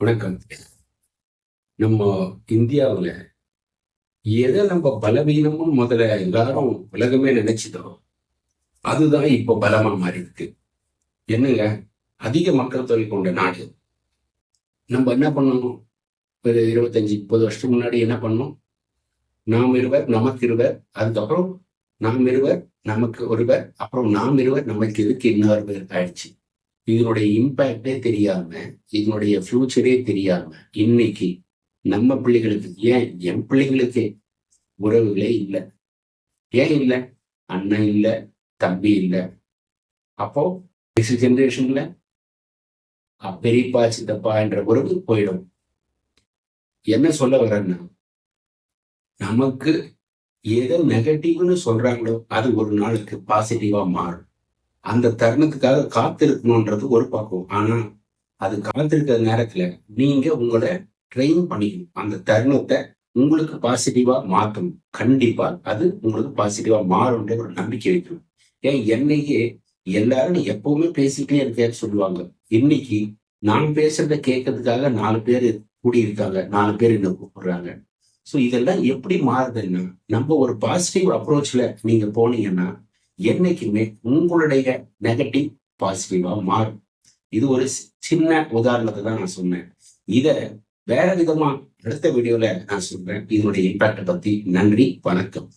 வணக்கம். நம்ம இந்தியாவில் எதை நம்ம பலவீனமும் முதல்ல எல்லாரும் உலகமே நினைச்சிட்டோம். அதுதான் இப்போ பலமா மாறி இருக்கு என்னங்க? அதிக மக்கள் தொகை கொண்ட நாடு. நம்ம என்ன பண்ணணும்? ஒரு இருபத்தஞ்சி முப்பது வருஷத்துக்கு முன்னாடி என்ன பண்ணோம்? நாம் இருவர் நமக்கு இருவர் அதுக்கப்புறம் நாம் இருவர் நமக்கு ஒருவர் அப்புறம் நாம் இருவர் நமக்கு இதுக்கு இன்னொருவர் ஆயிடுச்சு? இதனுடைய இம்பேக்டே தெரியாம இதனுடைய ஃபியூச்சரே தெரியாம இன்னைக்கு நம்ம பிள்ளைகளுக்கு ஏன் என் பிள்ளைகளுக்கு உறவுகளே இல்லை? ஏன் இல்லை? அண்ணன் இல்லை தம்பி இல்லை. அப்போ நெக்ஸ்ட் ஜென்ரேஷன்ல பெரியப்பா சித்தப்பா என்ற உறவு போயிடும். என்ன சொல்ல வரேன்னா நமக்கு எதை நெகட்டிவ்னு சொல்றாங்களோ அது ஒரு நாளுக்கு பாசிட்டிவா மாறும். அந்த தருணத்துக்காக காத்திருக்கணும்ன்றது ஒரு பக்கம் ஆனா அது காத்திருக்கிற நேரத்துல நீங்க உங்களை ட்ரெயின் பண்ணிக்கணும். அந்த தருணத்தை உங்களுக்கு பாசிட்டிவா மாற்றணும் கண்டிப்பா அது உங்களுக்கு பாசிட்டிவா மாறும்ன்ற ஒரு நம்பிக்கை வைக்கணும். ஏன் என்னையே எல்லாரும் நீ எப்பவுமே பேசிக்கிட்டே இருக்கேன்னு சொல்லுவாங்க. இன்னைக்கு நான் பேசுறத கேட்கறதுக்காக நாலு பேர் கூடியிருக்காங்க. நாலு பேர் என்ன கூப்பிடுறாங்க. ஸோ இதெல்லாம் எப்படி மாறுதுன்னா நம்ம ஒரு பாசிட்டிவ் அப்ரோச்ல நீங்க போனீங்கன்னா என்னைக்குமே உங்களுடைய நெகட்டிவ் பாசிட்டிவா மாறும். இது ஒரு சின்ன உதாரணத்தை தான் நான் சொன்னேன். இதை வேற விதமா அடுத்த வீடியோல நான் சொல்றேன். இதனுடைய இம்பாக்டை பத்தி நன்றி வணக்கம்.